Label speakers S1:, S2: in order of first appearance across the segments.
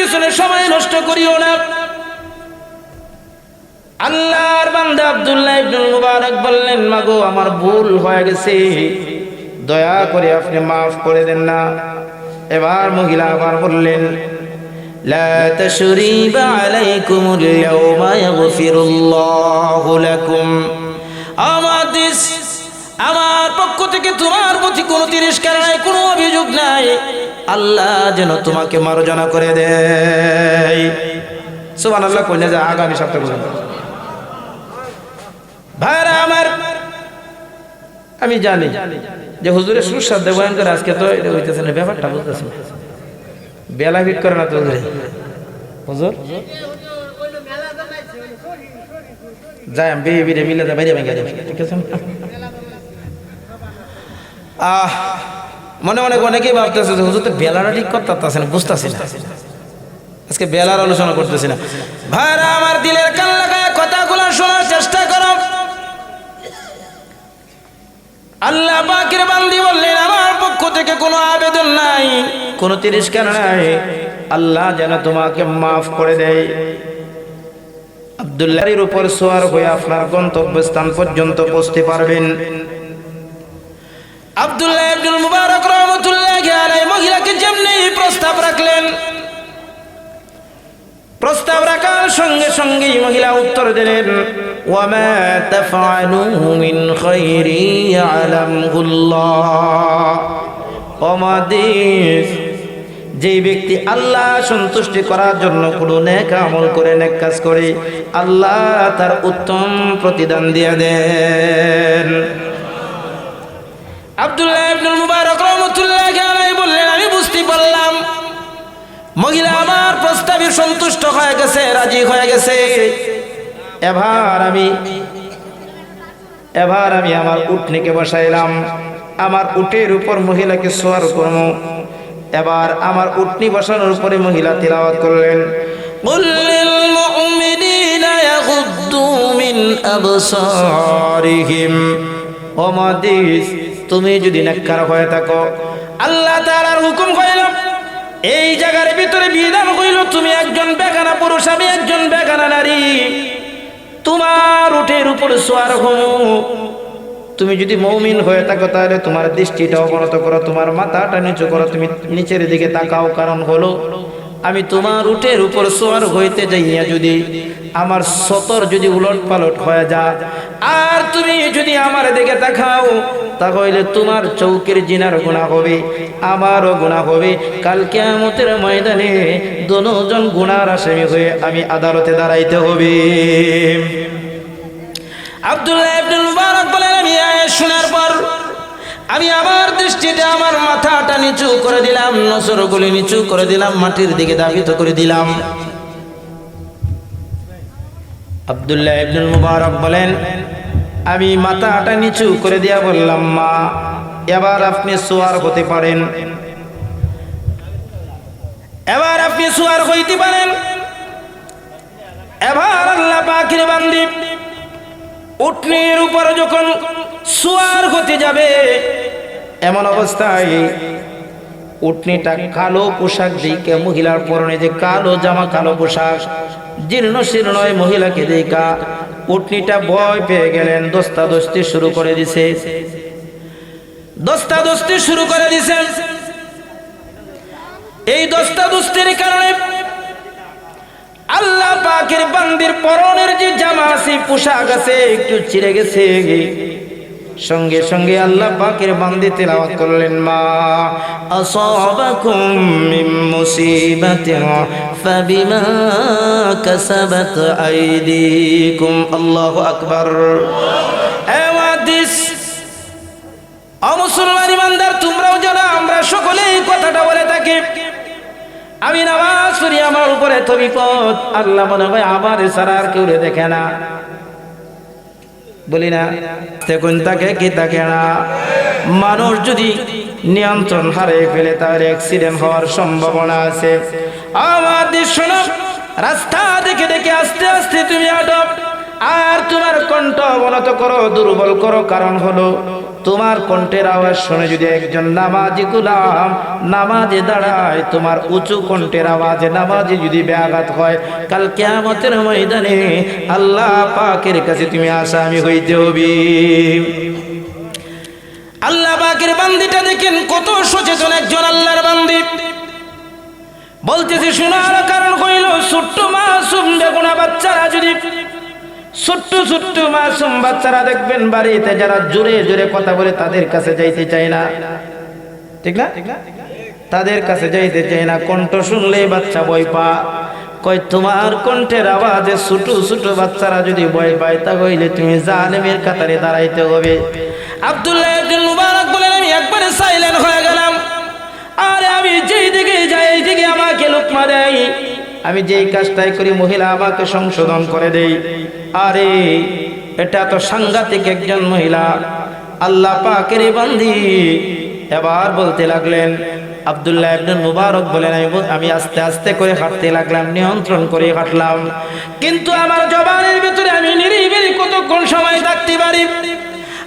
S1: পিছনে সময় নষ্ট করিও না আল্লাহর বান্দা আব্দুল্লাহ ইবনুল মুবারক বললেন মাগো আমার ভুল হয়ে গেছে দয়া করে আপনি মাফ করে দেন না এবার মহিলা আবার বললেন لا تشريب عليكم اليوم يغفر الله لكم আমাদের আমার পক্ষ থেকে তোমার প্রতি কোনো তিরস্কার নাই কোনো অভিযোগ নাই আল্লাহ যেন তোমাকে মার্জনা করে দেয়। সুবহান আল্লাহ কইলে যে আগামী সপ্তাহে ভাইরা আমার, আমি জানি যে হুজুরের সুস্বাদ বয়ান করে আজকে তো এটা হইতেছে না, ব্যাপারটা বুঝতেছে বেলা ভিট করে না তো হুজুরে? হুজুর? যাই, আমি বিয়ে বিয়ে মিলে যাবে ঠিক আছে? আহ মনে মনে অনেকেই ভাবতেছে যে হুজুর তো বেলাটা ঠিক করতে পারতেছে না। বুঝতেছে আজকে বেলার আলোচনা করতেছি না। ভাইরা, আমার দিলের কান লাগায় কথাগুলো শোনার চেষ্টা করো। আল্লাহ পাকের বান্দি বললেন, আমার পক্ষ থেকে কোনো আবেদন নাই, কোনো তিরস্কার নাই। আল্লাহ যেন তোমাকে মাফ করে দেয়। আব্দুল্লাহর উপর সোয়ার হয়ে আপনার গন্তব্যস্থান পর্যন্ত পৌঁছতে পারবেন। আব্দুল্লাহ আব্দুল মহিলাকে যেমনি প্রস্তাব রাখলেন, প্রস্তাব রাখার সঙ্গে সঙ্গেই মহিলা উত্তর মিন ব্যক্তি আল্লাহ সন্তুষ্টি করার জন্য কোনো নেক আমল করে, নেক কাজ করে, আল্লাহ তার উত্তম প্রতিদান দিয়ে দেন। বললেন আমি বুঝতে পারলাম। মহিলা আমার সন্তুষ্ট হয়ে গেছে রাজি গেছে। এবার আমি এবার আমি আমার বসাইলাম। আমার উটের উপর মহিলাকে সোয়ার করব এবার আমার উটনি বসানোর উপরে মহিলা তিলাওয়াত করলেন। বললেন ও মাদিস তুমি যদি নেককার হয়ে থাকো, আল্লাহ তাআলার হুকুম হইল এই জায়গার ভিতরে বিধান হইল তুমি একজন বেগানা পুরুষ, আমি একজন বেগানা নারী। তোমার উঠের উপর সোয়ার হমু তুমি যদি মৌমিন হয়ে থাকো, তাহলে তোমার দৃষ্টিটা অবনত করো, তোমার মাথাটা নিচু করো, তুমি নিচের দিকে তাকাও। কারণ হলো, আমি তোমার উটের উপর সোয়ার হইতে যাইয়া যদি আমার সতর যদি উলট পালট হয়ে যা আর তুমি যদি আমার দিকে তাকাও, তাহলে তোমার চৌকের জিনার গুণা হবে, আমারও গুণা হবে। কালকে আমতের ময়দানে দোনোজন গুণার আসামি হয়ে আমি আদালতে দাঁড়াইতে হবে। আব্দুল্লাহ আব্দুল মুবারক বলেন, আমি শোনার পর আমি আমার দৃষ্টিতে আমার মাথাটা নিচু করে দিলাম নসরগুলি নিচু করে দিলাম, মাটির দিকে দাবিত করে দিলাম। আব্দুল্লাহ ইবনুল মুবারক বলেন, আমি মাথাটা নিচু করে দিয়া বললাম, মা, এবার আপনি সোয়ার হতে পারেন। এবার আপনি সোয়ার হইতে পারেন। এবার আল্লাহ পাখির বান্দি উটনির উপর যখন সোয়ার হতে যাবে, এমন অবস্থায় উটনিটা কালো পোশাক দিকে মহিলার পরনে যে কালো জামা, কালো পোশাক জীর্ণ শীর্ণ এই মহিলাকে দেখা। উটনিটা ভয় পেয়ে গেলেন দস্তা দস্তি শুরু করে দিছে। দস্তা দস্তি শুরু করে দিছে এই দস্তা দস্তির কারণে আল্লাহ পাকের বান্দির পরনের যে জামা আছে, পোশাক আছে, একটু ছিঁড়ে গেছে। সঙ্গে সঙ্গে আল্লাহ পাকের বান্দি তেলাওয়াত করলেন, মা আসাবাকুম মিন মুসিবাতিন ফাবিমা কাসাবাত আইদিকুম। আল্লাহু আকবার। এওয়াদিস অমুসলমান ইমানদার, তোমরাও জানো, আমরা সকলেই এই কথাটা বলে থাকি। আমি নামাজ পড়ি, আমার উপরে তো বিপদ আল্লাহ মনে হয় আমার ছাড়া আর কেউ দেখে না। বলি না। দেখুন তাকে কি তাকে না। মানুষ যদি নিয়ন্ত্রণ হারিয়ে ফেলে তার অ্যাক্সিডেন্ট হওয়ার সম্ভাবনা আছে। আমাদের শোনো, রাস্তা দেখে দেখে আস্তে আস্তে তুমি আটক। আর তোমার কণ্ঠ অবনত করো, দুর্বল করো, কারণ হলো তোমার কণ্ঠের আওয়াজ শুনে যদি একজন নামাজি গুলাম নামাজে দাঁড়ায়, তোমার উঁচু কণ্ঠের আওয়াজে নামাজে যদি ব্যাঘাত হয়, কাল কেয়ামতের ময়দানে আল্লাহ পাকের কাছে তুমি আসামি হইতে হবে। আল্লাহ পাকের বান্দিটা দেখেন কত সচেতন একজন আল্লাহর বান্দি। বলতেছি, শোনার কারণ হইল, ছোট্ট মাসুম বেগুনা বাচ্চারা যদি ছোট্ট ছোট্ট মাসুম বাচ্চারা দেখবেন বাড়িতে যারা জোরে জোরে কথা বলে তাদের কাছে যাইতে চায় না। ঠিক না? তাদের কাছে যাইতে চায় না। কণ্ঠ শুনলেই বাচ্চা বই পা কই তোমার কণ্ঠের আওয়াজে ছোট ছোট বাচ্চারা যদি ভয় পায় তা হইলে তুমি জালেমের কাতারে দাঁড়াইতে হবে। আব্দুল্লাহ মুবারক বলেন, আমি একবারে সাইলেন্ট হয়ে গেলাম। আরে আমি যেই দিকে যাই, এই দিকে আমাকে লোকমা দেয়। আমি যেই কাজটাই করি মহিলা আমাকে সংশোধন করে দেই। আরে এটা তো সাংঘাতিক একজন মহিলা। আল্লাহ পাকের বান্দি। এবার বলতে লাগলেন আবদুল্লাহ ইবনে মুবারক বলেন আমি আমি আস্তে আস্তে করে হাঁটতে লাগলাম নিয়ন্ত্রণ করে হাঁটলাম। কিন্তু আমার জবানের ভিতরে আমি নিরিবিলি কতক্ষণ সময় থাকতে পারি?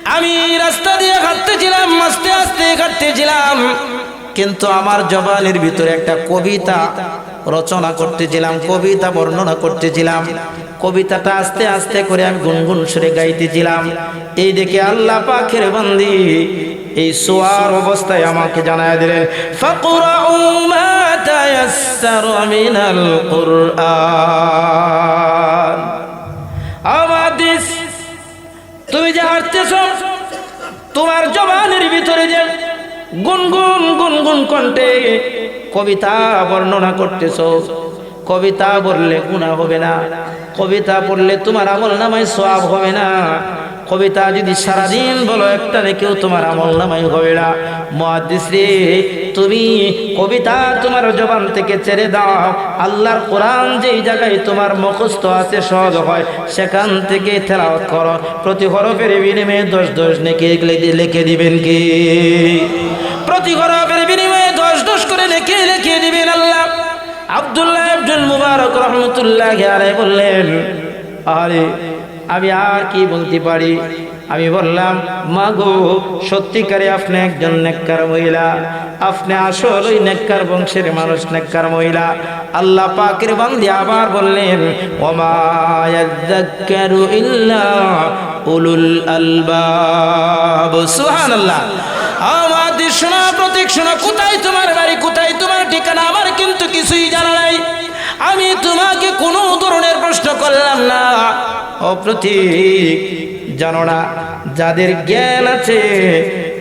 S1: আমি রাস্তা দিয়ে হাঁটতেছিলাম আস্তে আস্তে হাঁটতেছিলাম। কিন্তু আমার জবানের ভিতরে একটা কবিতা রচনা করতেছিলাম, কবিতা বর্ণনা করতেছিলাম। কবিতাটা আস্তে আস্তে করে আমি গুনগুন সুরে গাইতেছিলাম। এই দেখে আল্লাহ পাখের বন্দি এই সোয়ার অবস্থায় আমাকে জানায় দিলেন তুমি যে হাঁটতেছ, তোমার জবানের ভিতরে যে গুনগুন গুনগুন কণ্ঠে কবিতা বর্ণনা করতেছ। কবিতা বললে গুণা হবে না। কবিতা পড়লে তোমার আমল নামায় সব হবে না। কবিতা যদি সারাদিন বলো, একটা কেউ তোমার আমল নামাই হবে না। মহাদিস তুমি কবিতা তোমার জবান থেকে ছেড়ে দাও। আল্লাহর কোরআন যেই জায়গায় তোমার মুখস্থ আছে, সহজ হয়, সেখান থেকে তেলাওয়াত করো। প্রতি হরফের বিনিময়ে দশ দশ নেকি লিখে দিবেন কি? প্রতি হরফের বিনিময়ে দশ দশ করে লিখে লিখে দিবেন আল্লাহ। আব্দুল্লাহ আব্দুল মুবারক রহমতুল্লাহ আলাইহি বললেন, আরে, আমি আর কি বলতে পারি? আমি বললাম, মাগো, সত্যিকারে আপনি একজন নেককার মহিলা। আপনি আসল ওই নেককার বংশের মানুষ, নেককার মহিলা। আল্লাহ পাকের বান্দি আবার বললেন, ওমা ইয়াযাক্কারু ইল্লা উলুল আলবাব। সুবহানাল্লাহ। শোনা, প্রতীক শোনা, কোথায় তোমার বাড়ি, কোথায় তোমার ঠিকানা, আমার কিন্তু কিছুই জানা নাই। আমি তোমাকে কোনো ধরনের প্রশ্ন করলাম না। ও প্রতীক, জানো না, যাদের জ্ঞান আছে,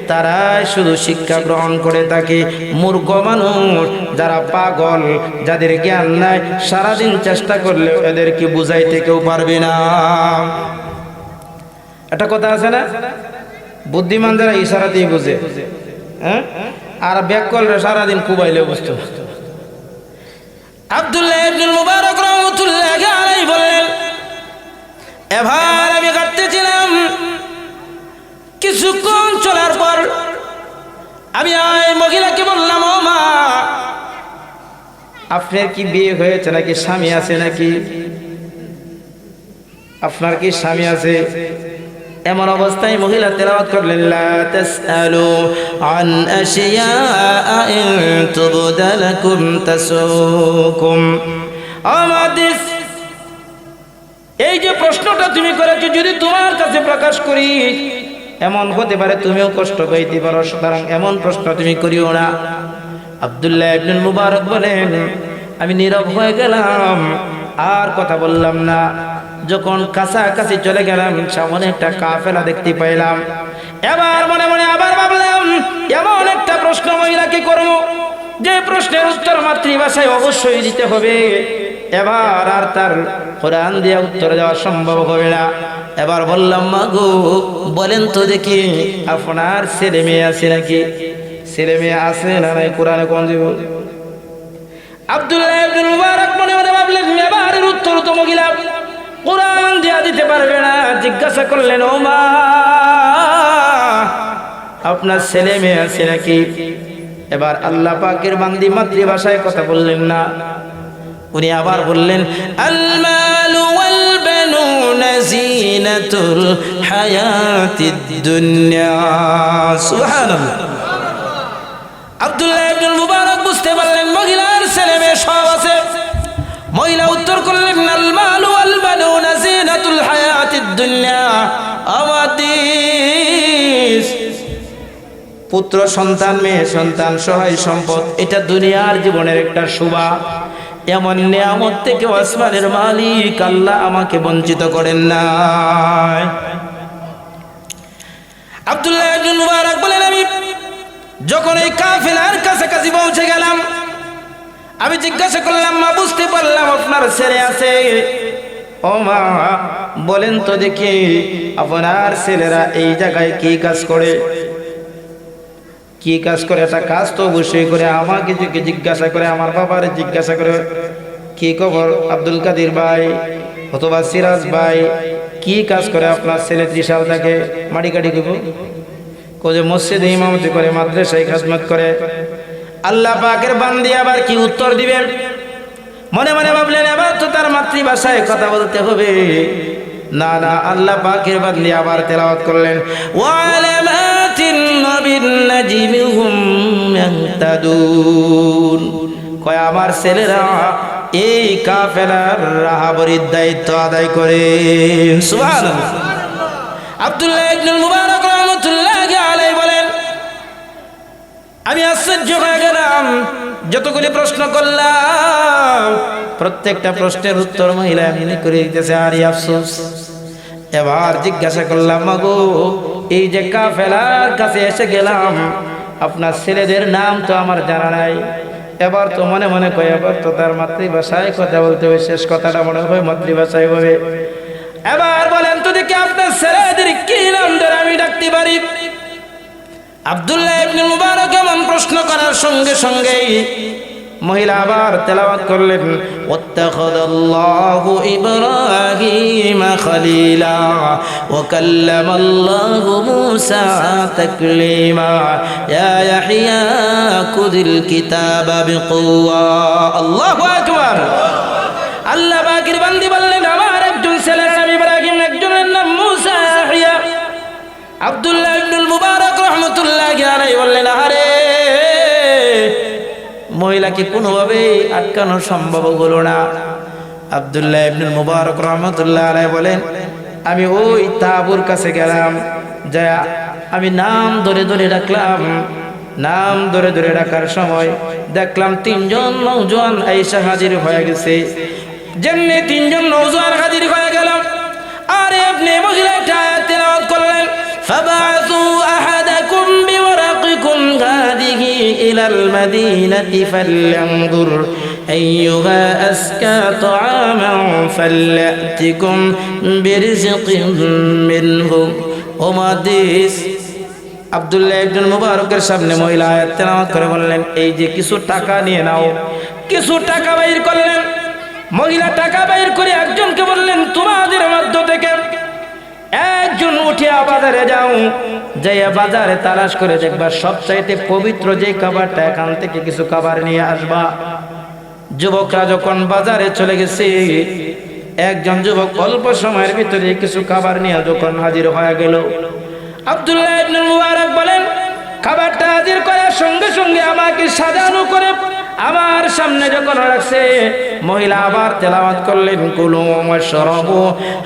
S1: তারাই শুধু শিক্ষা গ্রহণ করে থাকে। মূর্খ মানুষ, যারা পাগল, যাদের জ্ঞান নাই, সারাদিন চেষ্টা করলে এদেরকে বুঝাইতে কেউ পারবে না। একটা কথা আছে না? বুদ্ধিমান যারা ইশারাতেই বুঝে। হ্যাঁ? আর ব্যাক করলে সারাদিন কুবাইলে বুঝতো। আব্দুল্লাহ ইবনুল মুবারক রহমাতুল্লাহ আলাইহি বললেন, এবার আমি কাটতেছিলাম কিছুক্ষণ চলার পর আমি এই মহিলাকে বললাম, ও মা, আপনার কি বিয়ে হয়েছে নাকি? স্বামী আছে নাকি? আপনার কি স্বামী আছে? এমন অবস্থায় মহিলা তেলাওয়াত করলেন তাসআলু আন আশিয়া ইন তুবদা লাকুম তাসুকুম আমাদিস এই যে প্রশ্নটা তুমি করেছ, যদি তোমার কাছে প্রকাশ করি, এমন হতে পারে তুমিও কষ্ট পাইতে পারো, সুতরাং এমন প্রশ্ন তুমি করিও না। আব্দুল্লাহ ইবনুল মুবারক বলেন, আমি নীরব হয়ে গেলাম, আর কথা বললাম না। যখন কাছাকাছি চলে গেলাম, সামনে একটা কাফেলা দেখতে পাইলাম। এবার মনে মনে আবার ভাবলাম, এমন একটা প্রশ্ন মহিলাকে করব? যে প্রশ্নের উত্তর মাতৃভাষায় অবশ্যই দিতে হবে। এবার আর তার কোরআন দিয়ে উত্তর দেওয়া সম্ভব হবে না। এবার বললাম, মা গো, বলেন তো দেখি, আপনার ছেলে মেয়ে আছে নাকি? ছেলে মেয়ে আছে না নাই? কোরআনে কোন দিব? আব্দুল্লাহ ইবনে মুবারক মনে মনে ভাবলেন এবার উত্তর তো মহিলা কোরআন দেয়া দিতে পারবে না। জিজ্ঞাসা করলেন, ও মা, আপনার ছেলে মেয়ে আছে নাকি? এবার আল্লাহ পাকের বাংলি মাতৃভাষায় কথা বললেন, না। উনি আবার বললেন দুনিয়া। আব্দুল্লাহ মুবারক বুঝতে পারলেন, মহিলার ছেলে মেয়ে সব আছে। মহিলা উত্তর করলেন, আল মালু আল বানুনা হায়াতিদ দুনিয়া। আমাদিস পুত্র সন্তান, মেয়ে সন্তান, সহায় সম্পদ, এটা দুনিয়ার জীবনের একটা শোভা। এমন নিয়ামত থেকে আসমানের মালিক আল্লাহ আমাকে বঞ্চিত করেন না আব্দুল্লাহ বলেন, আমি যখন এই কাফেলার কাছাকাছি পৌঁছে গেলাম আমি জিজ্ঞাসা করলাম, মা, বুঝতে পারলাম আপনার ছেলে আছে? ও মা, বলেন তো দেখি, আপনার ছেলেরা এই জায়গায় কি কাজ করে? কি কাজ করে? একটা কাজ তো অবশ্যই করে, আমাকে জিজ্ঞাসা করে, আমার বাবার জিজ্ঞাসা করে। কি খবর, আব্দুল কাদির ভাই অথবা সিরাজ ভাই? কি কাজ করে আপনার ছেলে ত্রিশাল থাকে মাটি কাটি দিব কোজে মসজিদে ইমামতি করে, মাদ্রাসায় খাজমত করে। আল্লাহ পাকের বান্দি আবার কি উত্তর দিবেন? মনে মনে ভাবলেন, এবার তো তার মাতৃভাষায় কথা বলতে হবে। না না, আল্লাহ পাকের বান্দি আবার তেলাওয়াত করলেন। কয়, আমার ছেলেরা এই কাফেলার রাহাবরির দায়িত্ব আদায় করে। সুবহানাল্লাহ। আব্দুল্লাহ ইবনুল মুবারক আমি আশ্চর্য হয়ে গেলাম। যতগুলি প্রশ্ন করলাম, প্রত্যেকটা প্রশ্নের উত্তর মহিলা এমনি করে দিতেছে, আরে আফসোস। এবার জিজ্ঞাসা করলাম, মাগো, এই যে কাফেলার কাছে এসে গেলাম, আপনার ছেলেদের নাম তো আমার জানা নাই। এবার তো মনে মনে কয়, এবার তো তার মাতৃভাষায় কথা বলতে হবে, শেষ কথাটা মনে হয় মাতৃভাষায় হবে। এবার বলেন, তো দেখি আপনার ছেলেদের কি নাম ধরে আমি ডাকতে পারি? আব্দুল্লাহ ইবনে মুবারক এমন প্রশ্ন করার সঙ্গে সঙ্গেই মহিলা আবার তেলাওয়াত করলেন, ওয়াত্তাখাদাল্লাহু ইব্রাহিমা খলিলা, ওয়া কাল্লামাল্লাহু মূসা তাকলিমা, ইয়া ইয়াহইয়া কুদিল কিতাবা বিকুওয়া। আল্লাহু আকবার। আল্লাহ বাকির বান্দি বললেন, আমার একজন ছেলের নাম ইব্রাহিম, একজনের নাম মূসা ইয়াহইয়া আব্দুল্লাহ দাঁড়াই বললেন আরে মহিলাকে কোনোভাবে আটকানো সম্ভব হলো না। আবদুল্লাহ ইবনুল মুবারক রহমতুল্লাহ আলাই বলেন, আমি ওই তাবুর কাছে গেলাম, যা আমি নাম ধরে ধরে ডাকলাম নাম ধরে ধরে ডাকার সময় দেখলাম তিনজন নৌজোয়ান আইসা হাজির হয়ে গেছে। যেমনি তিনজন নৌজোয়ান হাজির হয়ে গেলাম, আরে আপনি মহিলাটা তেলাওয়াত করলেন, ফাবাসু আহাদাকুম বিওয়ারা بورقكم هذه إلى المدينة فلينظر أيها أزكى طعاما فليأتكم برزق منه ومديس আব্দুল্লাহ ইবনুল মুবারকের সামনে মহিলা আয়াত তেলাওয়াত করে বললেন এই যে কিছু টাকা নিয়ে নাও কিছু টাকা বাইর করলেন মহিলা টাকা বাইর করে একজনকে বললেন তোমাদের মধ্য থেকে একজন উঠিয়া বাজারে যাও যাইয়া বাজারে তালাশ করে দেখবা সবচাইতে পবিত্র যে খাবারটা, এখান থেকে কিছু খাবার নিয়ে আসবা। যুবকরা যখন বাজারে চলে গেছে, একজন যুবক অল্প সময়ের ভিতরে কিছু খাবার নিয়ে যখন হাজির হয়ে গেল, আব্দুল্লাহ ইবনুল মুবারক বলেন, খাবারটা হাজির করার সঙ্গে সঙ্গে আমাকে সাজানো করে আমার সামনে যখন রাখছে, মহিলা আবার তেলাওয়াত করলেন, কুলু ওয়াশরাবু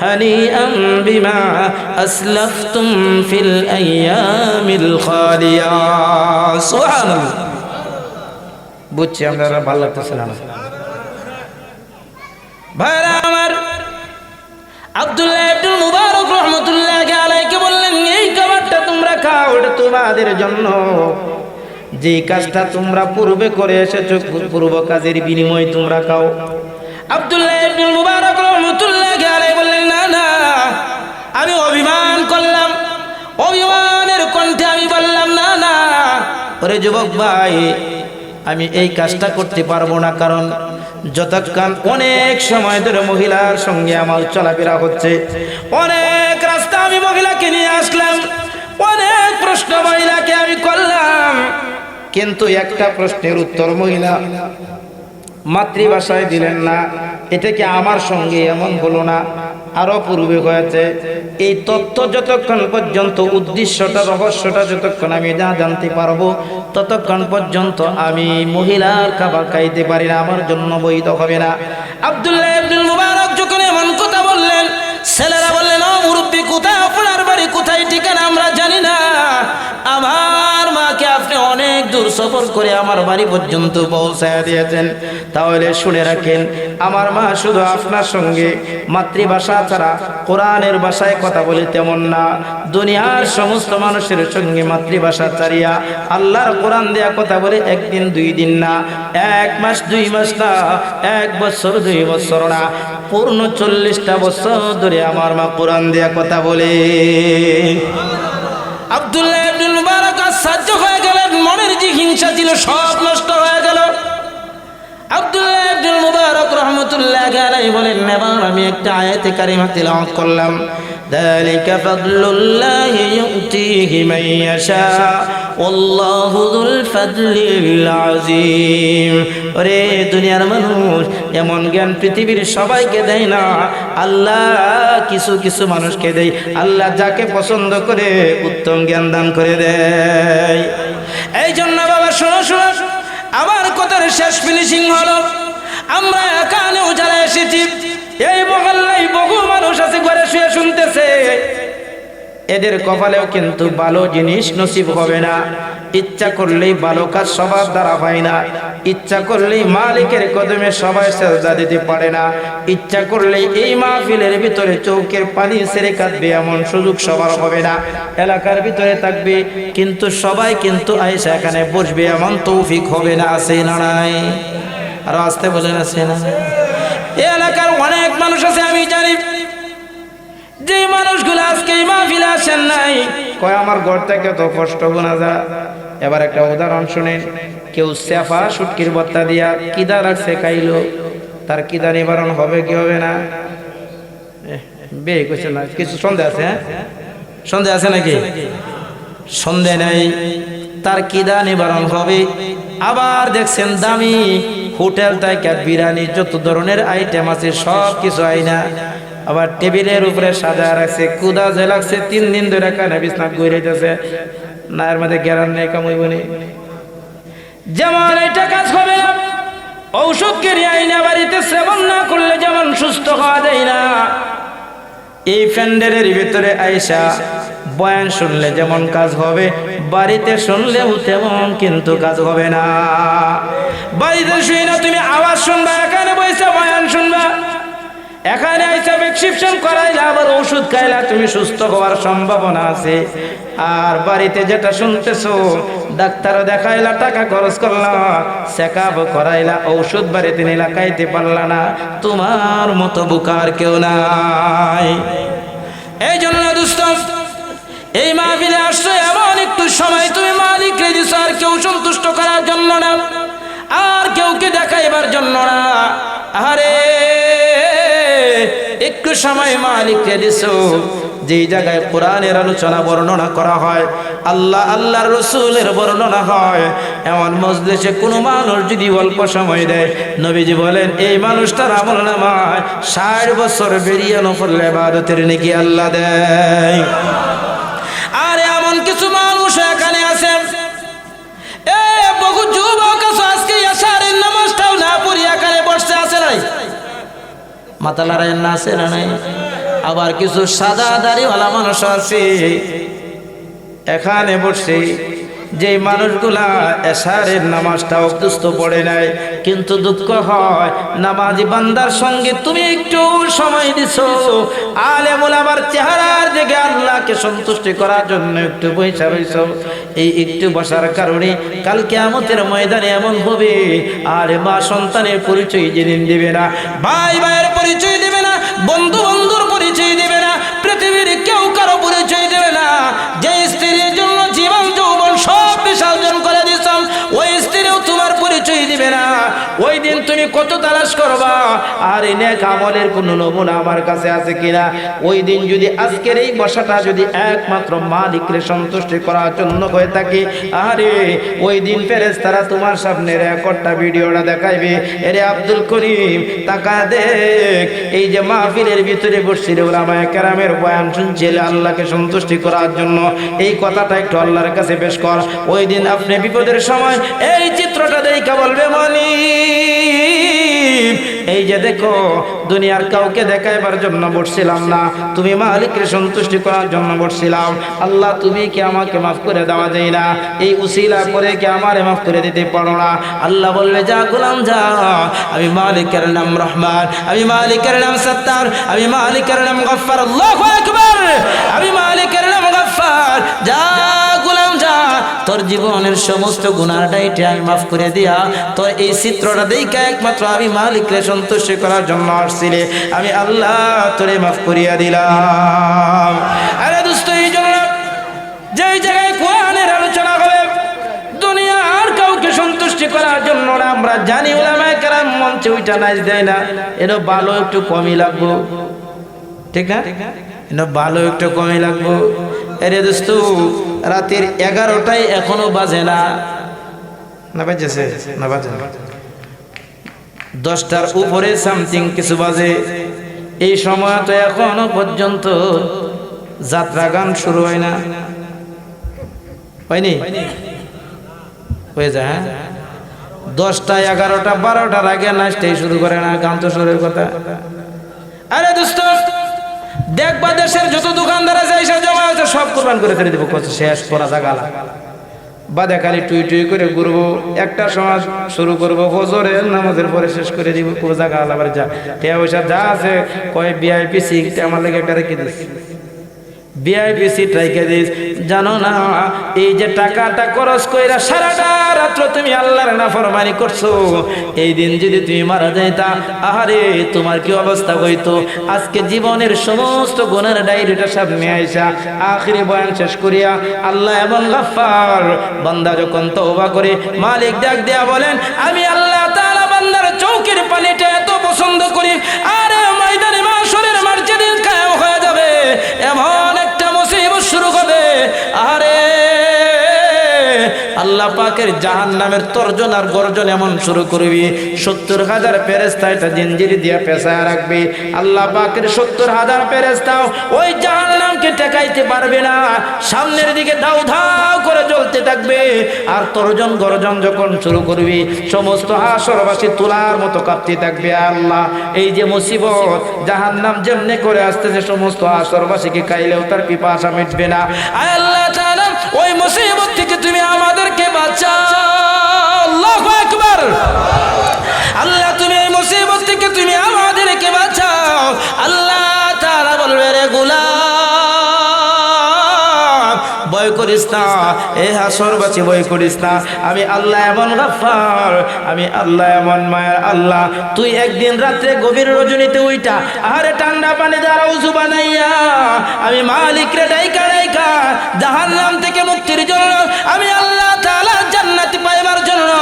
S1: হানিআম বিমা আসলাফতুম ফিল আইয়ামিল খালিয়া। সুবহানাল্লাহ। বুঝছি আমরা ভালো লাগতেছে না ভাইরা আমার আব্দুল্লাহ ইবনুল মুবারক রাহমাতুল্লাহি আলাইহি বললেন, এই খাবারটা তোমরা খাও, এটা তোমাদের জন্য। যে কাজটা তোমরা পূর্বে করে এসেছ, পূর্ব কাজের বিনিময়ে তোমরা খাও। মুবারক বললেন, না না, আমি অভিমান করলাম। অভিমানের কণ্ঠে আমি না না, ওরে যুবক ভাই, আমি এই কাজটা করতে পারব না, কারণ যতক্ষণ অনেক সময় ধরে মহিলার সঙ্গে আমার চলাফেরা হচ্ছে, অনেক রাস্তা আমি মহিলাকে নিয়ে আসলাম, অনেক প্রশ্ন মহিলাকে আমি করলাম কিন্তু একটা প্রশ্নের উত্তর মহিলা, মাতৃভাষায় দিলেন না। এটা কি আমার সঙ্গে এমন হলো না? আরও পূর্বে হয়েছে, এই তথ্য যতক্ষণ পর্যন্ত, উদ্দেশ্যটা, রহস্যটা যতক্ষণ আমি যা জানতে পারব, ততক্ষণ পর্যন্ত আমি মহিলার খাবার খাইতে পারি না, আমার জন্য বৈধ হবে না। আব্দুল্লাহ আব্দুল মুবারক যখন এমন ছেলেরা বললেন, ও মুরব্বী, কোথায়? আপনার বাড়ি কোথায়? ঠিকানা আমরা জানি না। আমার মাকে আপনি অনেক দূর সফর করে আমার বাড়ি পর্যন্ত পৌঁছায় দিয়েছেন। তাহলে শুনে রাখেন, আমার মা শুধু আপনার সঙ্গে মাতৃভাষা ছাড়া কোরআনের ভাষায় কথা বলে তেমন না। দুনিয়ার সমস্ত মানুষের সঙ্গে মাতৃভাষা ছাড়িয়া আল্লাহর কোরআন দেয়া কথা বলে একদিন, দুই দিন না। এক মাস, দুই মাস না। এক বছর, দুই বছর না। পূর্ণ চল্লিশটা বছর ধরে আমার মা কোরআন দেয়া কথা বলে। আব্দুল্লাহ আব্দুল মুবারক হয়ে মনের যে হিংসা ছিল সব নষ্ট হয়ে গেল। আব্দুল্লাহ আব্দুল রহমতুল্লাহ আমি একটা আয়াতে কারিমা তেলাওয়াত করলাম। ذلك فضل الله يؤتيه من يشاء والله ذو الفضل العظيم ওরে দুনিয়ার মানুষ এমন জ্ঞান পৃথিবীর সবাইকে দেয় না আল্লাহ কিছু কিছু মানুষকে দেয় আল্লাহ যাকে পছন্দ করে উত্তম জ্ঞান দান করে দেয় এই জন্য বাবা শোনো শোনো আমার কথার শেষ ফিনিশিং হলো আমরা এখানেও যারা এসেছি এই মহল্লায় বহু মানুষ আছে, ঘরে শুয়ে শুনতেছে। এদের কপালেও কিন্তু ভালো জিনিস নসিব হবে না। ইচ্ছা করলেই ভালো কাজ সবার দ্বারা হয় না। ইচ্ছা করলেই মালিকের কদমে সবাই সেজদা দিতে পারে না। ইচ্ছা করলেই এই মাহফিলের ভিতরে চৌকের পানি সেরে কাঁদবে এমন সুযোগ সবার হবে না। এলাকার ভিতরে থাকবে, কিন্তু সবাই কিন্তু আইসা এখানে বসবে এমন তৌফিক হবে না, আছে না নাই? আরও আসতে বলেন আছে না এই এলাকার অনেক মানুষ আছে, আমি জানি। যে মানুষগুলো আজকে মাহফিলে আসেন নাই। কয়, আমার ঘর থেকে তো কষ্ট গোনা যা। এবার একটা উদাহরণ শুনেন কেউ সেফা সুটকির বত্তা দিয়া কিদা রাখছে খাইলো? তার কিদা নিবারণ হবে কি হবে না? বিয়ে করছে না, কিছু সন্দেহ আছে হ্যাঁ? সন্দেহ আছে নাকি? সন্দেহ নাই। তার কিদা নিবারণ হবে? আবার দেখছেন দামি হোটেল থেকে বিরিয়ানি, যত ধরনের আইটেম আছে সব কিছু আইনা আবার টেবিলের উপরে সাজা রাখছে কুদা যে লাগছে, তিন দিন ধরে কানে বিছনা ঘুরাইতেছে না, এর মধ্যে গ্যারান নেই, কামইব নি। যেমন এটা কাজ হবে, ঔষধ কেড়ে আইনা বাড়িতে সেবন না করলে যেমন সুস্থ হওয়া যায় না। এই প্যান্ডেলের ভিতরে আইসা বয়ান শুনলে যেমন কাজ হবে, বাড়িতে শুনলেও তেমন কিন্তু কাজ হবে না। বাড়িতে শুয়ে না, তুমি আওয়াজ শুনবা, এখানে বসে বয়ান শুনবা। এখানে আইসা প্রেসক্রিপশন করাইলে আবার ওষুধ খাইলা তুমি সুস্থ হওয়ার সম্ভাবনা আছে। আর বাড়িতে যেটা শুনতেছো ডাক্তারও দেখাইলা, টাকা খরচ করলা, চেকআপ করাইলা, ঔষধ বাড়িতে নিলা, খাইতে পারলা না, তোমার মতো বুকার কেউ নাই। এই জন্য দুস্থ এই মাহফিলে আসছো এমন একটু সময় তুমি মালিক রেজিস আর কেউ সন্তুষ্ট করার জন্য না, আর কেউকে দেখাইবার জন্য না। আরে একটু সময় মালিককে দিছো, যেই জায়গায় কোরআনের আলোচনা বর্ণনা করা হয়, আল্লাহ আল্লাহর রসুলের বর্ণনা হয়, এমন মজলিসে কোনো মানুষ যদি অল্প সময় দেয়, নবীজি বলেন, এই মানুষটার আমল নামায় ষাট বছর বেরিয়ে নফল এবাদতের নাকি আল্লাহ দেয়। আর এমন কিছু মানুষ এখানে আছে। এ, বহু যুবক আজকে এসারের নামাজটাও না পড়ি এখানে বসতে আছে নাই। মাথা লড়াই না, আছে না নাই? আবার কিছু সাদা দাড়িওয়ালা মানুষ আছে। এখানে বসে যে মানুষগুলা এশারের নামাজটা অভ্যস্ত পড়ে নাই, কিন্তু দুঃখ হয়, নামাজি বান্দার সঙ্গে তুমি একটু সময় দিছো। আলেমুল আমার চেহারার দিকে আল্লাহকে সন্তুষ্টি করার জন্য একটু পয়সা রইছ। এই একটু বসার কারণে কালকে আমতের ময়দানে এমন হবে, আর মা সন্তানের পরিচয় যেদিন দিবে না, ভাই ভাইয়ের পরিচয় দিবে না বন্ধু বন্ধুর পরিচয় দিবে না, পৃথিবীর কেউ কারও পরিচয় দেবে না। যে স্ত্রীর জন্য জীবন যৌবন সব বিসর্জন করে তুমি কত তালাশ করবা? আর এই নেক আমলের কোনো নমুনা আমার কাছে আছে কিনা? ওই দিন যদি আজকের এই বসাটা যদি একমাত্র মালিকরে সন্তুষ্টি করার জন্য হয়ে থাকে, আরে ওই দিন ফেরেস তারা তোমার সামনে রেকর্ডটা, ভিডিওটা দেখাইবে। এরে আব্দুল করিম তাকা দেখ। এই যে মাহফিলের ভিতরে বসছিল ওলামায়ে কেরামের বয়ান শুনছিল আল্লাহকে সন্তুষ্টি করার জন্য। এই কথাটা একটু আল্লাহর কাছে পেশ কর। ওই দিন আপনি বিপদের সময় এই চিত্রটা দেখা বলবে মানি এই যে দেখো, দুনিয়ার কাউকে দেখাইবার জন্য বসছিলাম না। তুমি মালিককে সন্তুষ্টি করার জন্য বসছিলাম। আল্লাহ, তুমি কি আমাকে মাফ করে দেওয়া যায় না? এই উসিলা করে কি আমারে মাফ করে দিতে পারো না? আল্লাহ বলবে যা গোলাম, যা। আমি মালিকের নাম রহমান, আমি মালিকের নাম সত্তার, আমি মালিকের নাম গফফার, আল্লাহু আকবার। আমি মালিকের নাম গফফার, যা তোর জীবনের সমস্ত গুনার ডাইটে আমি মাফ করে দিয়া তোর এই চিত্রটা দেখা একমাত্র আমি মালিকরে সন্তুষ্ট করার জন্য আসছিলে আমি আল্লাহ তোরে মাফ করিয়া দিলাম। আরে দোস্ত, এই জন্য যেই জায়গায় কোরআনের আলোচনা হবে দুনিয়া আর কাউকে সন্তুষ্টি করার জন্য আমরা জানি ওলামায় কারাম মঞ্চে ওইটা নাচ দেয় না। এটা ভালো একটু কমই লাগবো। ঠিক না? এটা ভালো একটু কমই লাগবো। আরে দোস্ত রাতের এগারোটায় এখনও বাজে না। না বাজেছে না বাজে। দশটার উপরে সামথিং কিছু বাজে। এই সময় তো এখনও পর্যন্ত যাত্রা গান শুরু হয় না। হয়নি? হয়ে যায় হ্যাঁ? দশটা এগারোটা বারোটার আগে নাচতেই শুরু করে না গান তো শুরুর কথা। আরে দোস্ত দেখবা দেশের যত দোকানদার কোরবান করে ফেলে দেবো শেষ পরা জাগা বাদে খালি টুই টুই করে ঘুরবো, একটা সমাজ শুরু করব, ফজরের নামাজের পরে শেষ করে দিব কো জায়গা আলাবার যা। টেয়া পয়সা যা আছে, কয় বিআইপি সিট আমার লেগে একটা রেখে দিস। বিআইপি সিট রেখে দিস জানো না, এই যে টাকাটা খরচ কইরা সারাটা রাত্র তুমি আল্লাহর নাফরমানি করছ, এই দিন যদি তুমি মারা যাইতা, আহারে, তোমার কি অবস্থা হইতো? আজকে জীবনের সমস্ত গুণের ডায়েরিটা সামনে আইসা, আখিরি বয়ান শেষ করিয়া আল্লাহ এবং গাফফার বান্দা যখন তওবা করে, মালিক ডাক দেয়া বলেন, আমি আল্লাহ তাআলা বান্দার চৌকির পানিটা এত পছন্দ করি, আরে ময়দানে মাশরের মার যেদিন কায়াম হয়ে যাবে, এমন আল্লাহ পাকের জাহান নামের তর্জন আর গর্জন এমন শুরু করবি। সত্তর হাজার ফেরেস্তা এটা জিঞ্জিরি দিয়ে পেশায় রাখবে। আল্লাহ পাকের সত্তর হাজার ফেরেস্তাও ওই জাহান নামকে টেকাইতে পারবে না। সামনের দিকে দাউ ধাও করে জ্বলতে থাকবে। আর তর্জন গর্জন যখন শুরু করবি, সমস্ত হাসরবাসী তোলার মতো কাঁপতে থাকবে। আল্লাহ, এই যে মুসিবত জাহান নাম যেমনি করে আসতেছে, সমস্ত হাসরবাসীকে খাইলেও তার পিপাসা মিটবে না। আল্লাহ ওই মুসিবত থেকে তুমি আমাদেরকে বাঁচাও। করিস না। এ হাসর বাঁচি বই করিস না। আমি আল্লাহ এমন গাফার আমি আল্লাহ এমন মায়ের আল্লাহ। তুই একদিন রাত্রে গভীর রজনীতে উইটা আরে ঠান্ডা পানি দ্বারা উজু বানাইয়া আমি মালিক রে ডাইকা ডাইকা জাহান্নাম থেকে মুক্তির জন্য আমি আল্লাহ তাআলা জান্নাত পাইবার জন্য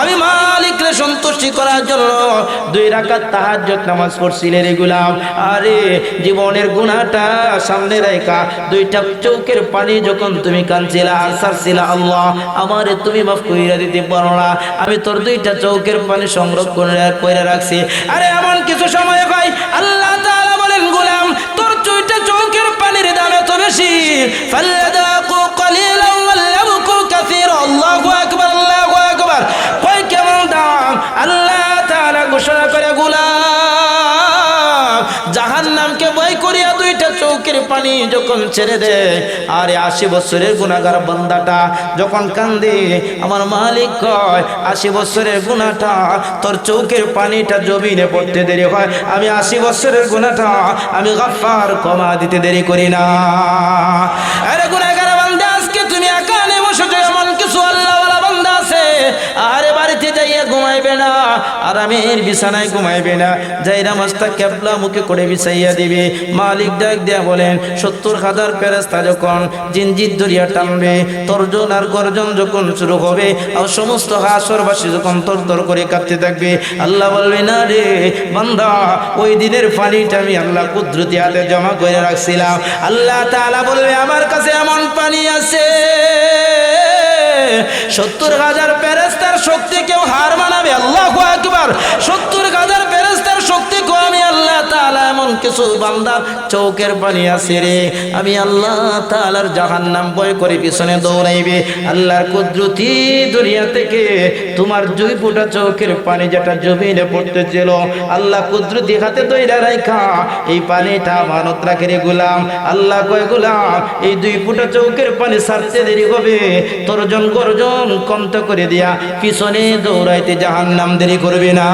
S1: আমি মালিক রে সন্তুষ্টি করার জন্য দুই রাকাত তাহাজ্জুদ নামাজ পড়ছিলে রে গোলাম। আরে জীবনের গুনাহটা সামনে রেখা দুইটা চৌকের পানি যখন তুমি কানছিলা আর সারছিলা আল্লাহ আমারে তুমি মাফ কইরা দিতে পারো না। আমি তোর দুইটা চৌকের পানি সংরক্ষণ করে রাখছি। আরে এমন কিছু সময় হয় আল্লাহ বলেন, গোলাম, তোর দুইটা চৌকের পানির দাম এত বেশি। ফাল্লাদাকু কালিলান ওয়াল্লাবকু কাসীরা, আল্লাহু পানি যখন ছেড়ে দেয় আরে আশি বছরের গুণাগার বন্দাটা যখন কান্দে, আমার মালিক কয়, আশি বছরের গুণাটা তোর চৌকের পানিটা জমিনে পড়তে দেরি হয়, আমি আশি বছরের গুণাটা আমি গাফার কমা দিতে দেরি করি না। আরে গুণাগার ঘুমাইবে না, আরামের বিছানায় ঘুমাইবে না। যাই নামাজটা ক্যাবলা মুখে করে বিছাইয়া দিবে, মালিক ডাক দেয়া বলেন, সত্তর হাজার ফেরেস্তা যখন জিনজির দরিয়া টানবে, তর্জন আর গর্জন যখন শুরু হবে, আর সমস্ত হাসরবাসী যখন তর তর করে কাঁপতে থাকবে, আল্লাহ বলবে, না রে বান্দা, ওই দিনের পানিটা আমি আল্লাহ কুদরতি হাতে জমা করে রাখছিলাম। আল্লাহ তাআলা বলবে, আমার কাছে এমন পানি আছে। সত্তর হাজার প্যারেস্তার শক্তি কেউ হার মানাবে? আল্লাহ আকবার। সত্তর তাআলা এমন কিছু বান্দার চৌকের পানি আছে রে। আমি আল্লাহ তাআলার জাহান্নাম বয় করে পিছনে দৌড়াইবে। আল্লাহর কুদরতি দুনিয়া থেকে তোমার দুই ফুটা চৌকের পানি যেটা জমিনে পড়তেছিল, আল্লাহ কুদরতি হাতে দইরা রাখা এই পানিটা মানত রাখে রে গুলাম। আল্লাহ কয়, গুলাম, এই দুই ফুটা চৌকের পানি সারতে দেরি হবে। তর্জন গর্জন কন্ত করে দিয়া পিছনে দৌড়াইতে জাহান্নাম দেরি করবে না।